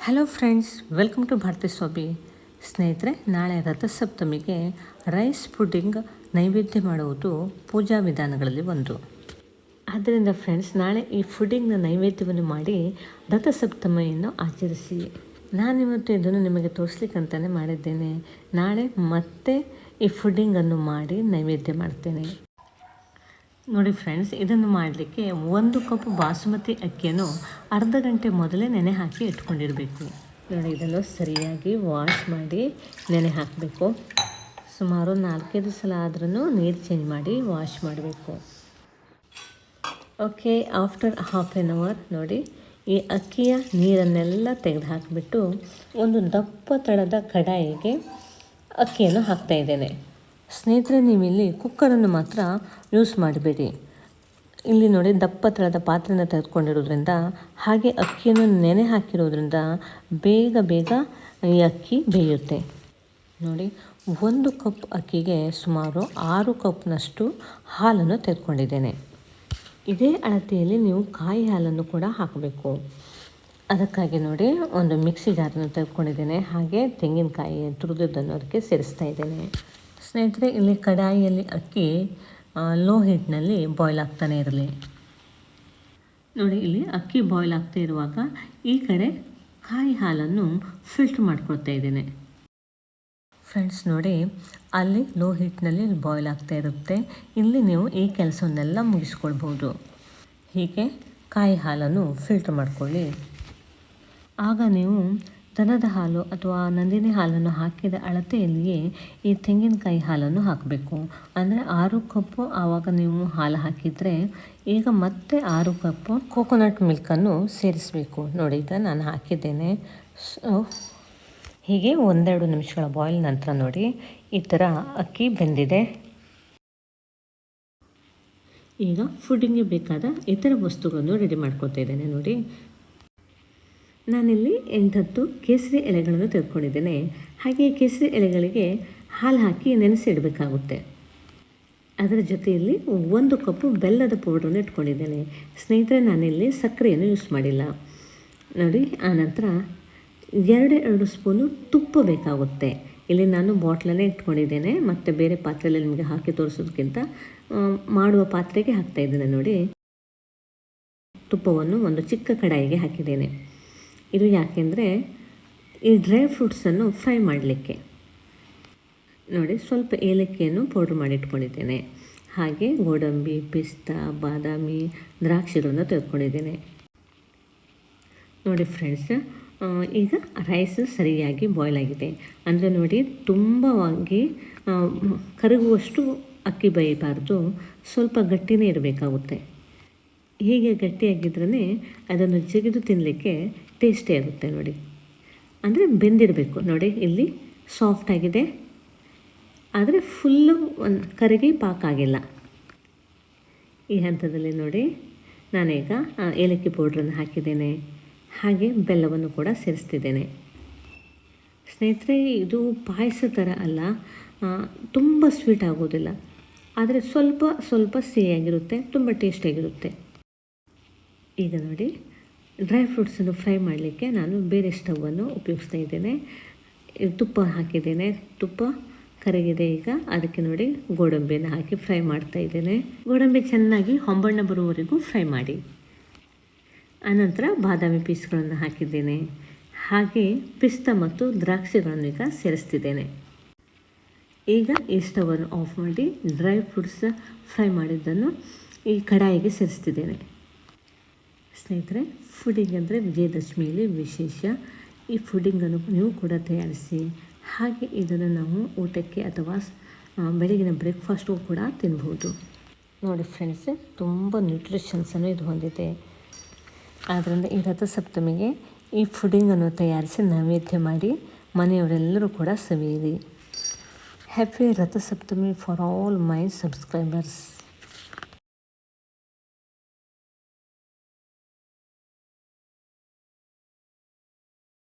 Hello friends welcome to Bharathi Swamy ಸ್ನೇಹಿತರೆ, ನಾಳೆ ರಥಸಪ್ತಮಿಗೆ rice pudding ನೈವೇದ್ಯ ಮಾಡುವುದು ಪೂಜಾ ವಿಧಾನಗಳಲ್ಲಿ ಒಂದು. ಆದ್ದರಿಂದ ಫ್ರೆಂಡ್ಸ್ ನಾಳೆ ಈ ಫುಡ್ಡಿಂಗ್ನ ನೈವೇದ್ಯವನ್ನು ಮಾಡಿ ರಥಸಪ್ತಮಿಯನ್ನು ಆಚರಿಸಿ. ನಾನಿವತ್ತು ಇದನ್ನು ನಿಮಗೆ ತೋರಿಸ್ಲಿಕ್ಕಂತಲೇ ಮಾಡಿದ್ದೇನೆ. ನಾಳೆ ಮತ್ತೆ ಈ ಫುಡ್ಡಿಂಗನ್ನು ಮಾಡಿ ನೈವೇದ್ಯ ಮಾಡ್ತೇನೆ. ನೋಡಿ ಫ್ರೆಂಡ್ಸ್ ಇದನ್ನು ಮಾಡಲಿಕ್ಕೆ ಒಂದು ಕಪ್ ಬಾಸುಮತಿ ಅಕ್ಕಿಯನ್ನು ಅರ್ಧ ಗಂಟೆ ಮೊದಲೇ ನೆನೆ ಹಾಕಿ ಇಟ್ಕೊಂಡಿರಬೇಕು. ನೋಡಿ, ಇದನ್ನು ಸರಿಯಾಗಿ ವಾಶ್ ಮಾಡಿ ನೆನೆ ಹಾಕಬೇಕು. ಸುಮಾರು ನಾಲ್ಕೈದು ಸಲ ಆದ್ರೂ ನೀರು ಚೇಂಜ್ ಮಾಡಿ ವಾಶ್ ಮಾಡಬೇಕು. Okay after half an hour ನೋಡಿ, ಈ ಅಕ್ಕಿಯ ನೀರನ್ನೆಲ್ಲ ತೆಗೆದು ಹಾಕಿಬಿಟ್ಟು ಒಂದು ದಪ್ಪ ತಳದ ಕಡಾಯಿಗೆ ಅಕ್ಕಿಯನ್ನು ಹಾಕ್ತಾ ಇದ್ದೇನೆ. ಸ್ನೇಹಿತರೆ ನೀವು ಇಲ್ಲಿ ಕುಕ್ಕರನ್ನು ಮಾತ್ರ ಯೂಸ್ ಮಾಡಬೇಡಿ. ಇಲ್ಲಿ ನೋಡಿ ದಪ್ಪ ತಳದ ಪಾತ್ರೆನ ತೆಗೆದುಕೊಂಡಿರೋದ್ರಿಂದ, ಹಾಗೆ ಅಕ್ಕಿಯನ್ನು ನೆನೆ ಹಾಕಿರೋದ್ರಿಂದ ಬೇಗ ಬೇಗ ಈ ಅಕ್ಕಿ ಬೇಯುತ್ತೆ. ನೋಡಿ, ಒಂದು ಕಪ್ ಅಕ್ಕಿಗೆ ಸುಮಾರು ಆರು ಕಪ್ನಷ್ಟು ಹಾಲನ್ನು ತೆಗೆದುಕೊಂಡಿದ್ದೇನೆ. ಇದೇ ಅಳತೆಯಲ್ಲಿ ನೀವು ಕಾಯಿ ಹಾಲನ್ನು ಕೂಡ ಹಾಕಬೇಕು. ಅದಕ್ಕಾಗಿ ನೋಡಿ ಒಂದು ಮಿಕ್ಸಿ ಜಾರನ್ನು ತೆಗೆದುಕೊಂಡಿದ್ದೇನೆ. ಹಾಗೆ ತೆಂಗಿನಕಾಯಿ ತುರಿದದ್ದನ್ನು ಅದಕ್ಕೆ ಸೇರಿಸ್ತಾ ಇದ್ದೇನೆ. ಸ್ನೇಹಿತರೆ, ಇಲ್ಲಿ ಕಡಾಯಿಯಲ್ಲಿ ಅಕ್ಕಿ ಲೋ ಹೀಟ್ನಲ್ಲಿ ಬಾಯ್ಲ್ ಆಗ್ತಾನೆ ಇರಲಿ. ನೋಡಿ, ಇಲ್ಲಿ ಅಕ್ಕಿ ಬಾಯ್ಲ್ ಆಗ್ತಾ ಇರುವಾಗ ಈ ಕಡೆ ಕಾಯಿ ಹಾಲನ್ನು ಫಿಲ್ಟ್ರ್ ಮಾಡ್ಕೊಳ್ತಾ ಇದ್ದೇನೆ. ಫ್ರೆಂಡ್ಸ್ ನೋಡಿ, ಅಲ್ಲಿ ಲೋ ಹೀಟ್ನಲ್ಲಿ ಬಾಯ್ಲ್ ಆಗ್ತಾ ಇರುತ್ತೆ. ಇಲ್ಲಿ ನೀವು ಈ ಕೆಲಸವನ್ನೆಲ್ಲ ಮುಗಿಸ್ಕೊಳ್ಬೋದು ಹೀಗೆ ಕಾಯಿ ಹಾಲನ್ನು ಫಿಲ್ಟ್ರ್ ಮಾಡ್ಕೊಳ್ಳಿ. ಆಗ ನೀವು ದನದ ಹಾಲು ಅಥವಾ ನಂದಿನಿ ಹಾಲನ್ನು ಹಾಕಿದ ಅಳತೆಯಲ್ಲಿಯೇ ಈ ತೆಂಗಿನಕಾಯಿ ಹಾಲನ್ನು ಹಾಕಬೇಕು. ಅಂದರೆ ಆರು ಕಪ್ಪು ಆವಾಗ ನೀವು ಹಾಲು ಹಾಕಿದರೆ ಈಗ ಮತ್ತೆ ಆರು ಕಪ್ಪು ಕೋಕೋನಟ್ ಮಿಲ್ಕನ್ನು ಸೇರಿಸಬೇಕು. ನೋಡಿ, ಈಗ ನಾನು ಹಾಕಿದ್ದೇನೆ. ಸೊ ಹೀಗೆ ಒಂದೆರಡು ನಿಮಿಷಗಳ ಬಾಯ್ಲ್ ನಂತರ ನೋಡಿ ಈ ಥರ ಅಕ್ಕಿ ಬೆಂದಿದೆ. ಈಗ ಫುಡ್ಡಿಂಗ್ಗೆ ಬೇಕಾದ ಇತರ ವಸ್ತುಗಳನ್ನು ರೆಡಿ ಮಾಡ್ಕೊತಾ ಇದ್ದೇನೆ. ನೋಡಿ ನಾನಿಲ್ಲಿ ಎಂಟತ್ತು ಕೇಸರಿ ಎಲೆಗಳನ್ನು ತೆಗೆದುಕೊಂಡಿದ್ದೇನೆ. ಹಾಗೆ ಕೇಸರಿ ಎಲೆಗಳಿಗೆ ಹಾಲು ಹಾಕಿ ನೆನೆಸಿಡಬೇಕಾಗುತ್ತೆ ಅದರ ಜೊತೆಯಲ್ಲಿ ಒಂದು ಕಪ್ಪು ಬೆಲ್ಲದ ಪೌಡ್ರನ್ನು ಇಟ್ಕೊಂಡಿದ್ದೇನೆ. ಸ್ನೇಹಿತರೆ, ನಾನಿಲ್ಲಿ ಸಕ್ಕರೆಯನ್ನು ಯೂಸ್ ಮಾಡಿಲ್ಲ. ನೋಡಿ ಆನಂತರ ಎರಡು ಎರಡು ಸ್ಪೂನು ತುಪ್ಪ ಬೇಕಾಗುತ್ತೆ. ಇಲ್ಲಿ ನಾನು ಬಾಟ್ಲನ್ನೇ ಇಟ್ಕೊಂಡಿದ್ದೇನೆ. ಮತ್ತು ಬೇರೆ ಪಾತ್ರೆಯಲ್ಲಿ ನಿಮಗೆ ಹಾಕಿ ತೋರಿಸೋದಕ್ಕಿಂತ ಮಾಡುವ ಪಾತ್ರೆಗೆ ಹಾಕ್ತಾ ಇದ್ದೇನೆ ನೋಡಿ. ತುಪ್ಪವನ್ನು ಒಂದು ಚಿಕ್ಕ ಕಡಾಯಿಗೆ ಹಾಕಿದ್ದೇನೆ. ಇದು ಯಾಕೆಂದರೆ ಈ ಡ್ರೈ ಫ್ರೂಟ್ಸನ್ನು ಫ್ರೈ ಮಾಡಲಿಕ್ಕೆ. ನೋಡಿ, ಸ್ವಲ್ಪ ಏಲಕ್ಕಿಯನ್ನು ಪೌಡ್ರ್ ಮಾಡಿಟ್ಕೊಂಡಿದ್ದೇನೆ ಹಾಗೆ ಗೋಡಂಬಿ, ಪಿಸ್ತಾ, ಬಾದಾಮಿ, ದ್ರಾಕ್ಷಿಗಳನ್ನು ತೆಗೆದುಕೊಂಡಿದ್ದೇನೆ. ನೋಡಿ ಫ್ರೆಂಡ್ಸ್ ಈಗ ರೈಸ್ ಸರಿಯಾಗಿ ಬಾಯ್ಲ್ ಆಗಿದೆ. ಅಂದರೆ ನೋಡಿ, ತುಂಬವಾಗಿ ಕರಗುವಷ್ಟು ಅಕ್ಕಿ ಬೇಯಬಾರ್ದು. ಸ್ವಲ್ಪ ಗಟ್ಟಿನೇ ಇರಬೇಕಾಗುತ್ತೆ. ಹೀಗೆ ಗಟ್ಟಿಯಾಗಿದ್ರೇ ಅದನ್ನು ಜಿಗಿದು ತಿನ್ನಲಿಕ್ಕೆ ಟೇಸ್ಟಿ ಆಗುತ್ತೆ ನೋಡಿ. ಅಂದರೆ ಬೆಂದಿರಬೇಕು. ನೋಡಿ, ಇಲ್ಲಿ ಸಾಫ್ಟ್ ಆಗಿದೆ. ಆದರೆ ಫುಲ್ಲು ಒಂದು ಕರಗಿ ಪಾಕ ಆಗಿಲ್ಲ. ಈ ಹಂತದಲ್ಲಿ ನೋಡಿ, ನಾನೀಗ ಏಲಕ್ಕಿ ಪೌಡ್ರನ್ನು ಹಾಕಿದ್ದೇನೆ. ಹಾಗೆ ಬೆಲ್ಲವನ್ನು ಕೂಡ ಸೇರಿಸ್ತಿದ್ದೇನೆ. ಸ್ನೇಹಿತರೆ, ಇದು ಪಾಯಸ ಥರ ಅಲ್ಲ ತುಂಬ ಸ್ವೀಟ್ ಆಗೋದಿಲ್ಲ. ಆದರೆ ಸ್ವಲ್ಪ ಸ್ವಲ್ಪ ಸಿಹಿಯಾಗಿರುತ್ತೆ, ತುಂಬ ಟೇಸ್ಟಿಯಾಗಿರುತ್ತೆ ಈಗ ನೋಡಿ ಡ್ರೈ ಫ್ರೂಟ್ಸನ್ನು ಫ್ರೈ ಮಾಡಲಿಕ್ಕೆ ನಾನು ಬೇರೆ ಸ್ಟವನ್ನು ಉಪಯೋಗಿಸ್ತಾ ಇದ್ದೇನೆ. ತುಪ್ಪ ಹಾಕಿದ್ದೇನೆ. ತುಪ್ಪ ಕರಗಿದೆ ಈಗ. ಅದಕ್ಕೆ ನೋಡಿ ಗೋಡಂಬಿಯನ್ನು ಹಾಕಿ ಫ್ರೈ ಮಾಡ್ತಾ ಇದ್ದೇನೆ. ಗೋಡಂಬಿ ಚೆನ್ನಾಗಿ ಹೊಂಬಣ್ಣ ಬರುವವರೆಗೂ ಫ್ರೈ ಮಾಡಿ. ಆನಂತರ ಬಾದಾಮಿ ಪೀಸ್ಗಳನ್ನು ಹಾಕಿದ್ದೇನೆ. ಹಾಗೆ ಪಿಸ್ತಾ ಮತ್ತು ದ್ರಾಕ್ಷಿಗಳನ್ನು ಈಗ ಸೇರಿಸ್ತಿದ್ದೇನೆ. ಈಗ ಈ ಸ್ಟವನ್ನು ಆಫ್ ಮಾಡಿ ಡ್ರೈ ಫ್ರೂಟ್ಸ್ ಫ್ರೈ ಮಾಡಿದ್ದನ್ನು ಈ ಕಡಾಯಿಗೆ ಸೇರಿಸ್ತಿದ್ದೇನೆ. ಸ್ನೇಹಿತರೆ ಫುಡ್ಡಿಂಗ್ ಅಂದರೆ ವಿಜಯದಶಮಿಯಲ್ಲಿ ವಿಶೇಷ. ಈ ಫುಡ್ಡಿಂಗನ್ನು ನೀವು ಕೂಡ ತಯಾರಿಸಿ, ಹಾಗೆ ಇದನ್ನು ನಾವು ಊಟಕ್ಕೆ ಅಥವಾ ಬೆಳಗಿನ ಬ್ರೇಕ್ಫಾಸ್ಟು ಕೂಡ ತಿನ್ಬೋದು ನೋಡಿ ಫ್ರೆಂಡ್ಸ್ ತುಂಬ ನ್ಯೂಟ್ರಿಷನ್ಸನ್ನು ಇದು ಹೊಂದಿದೆ. ಆದ್ದರಿಂದ ಈ ರಥಸಪ್ತಮಿಗೆ ಈ ಫುಡ್ಡಿಂಗನ್ನು ತಯಾರಿಸಿ ನೈವೇದ್ಯ ಮಾಡಿ ಮನೆಯವರೆಲ್ಲರೂ ಕೂಡ ಸವಿಯಿರಿ. Happy Rathasaptami for all my subscribers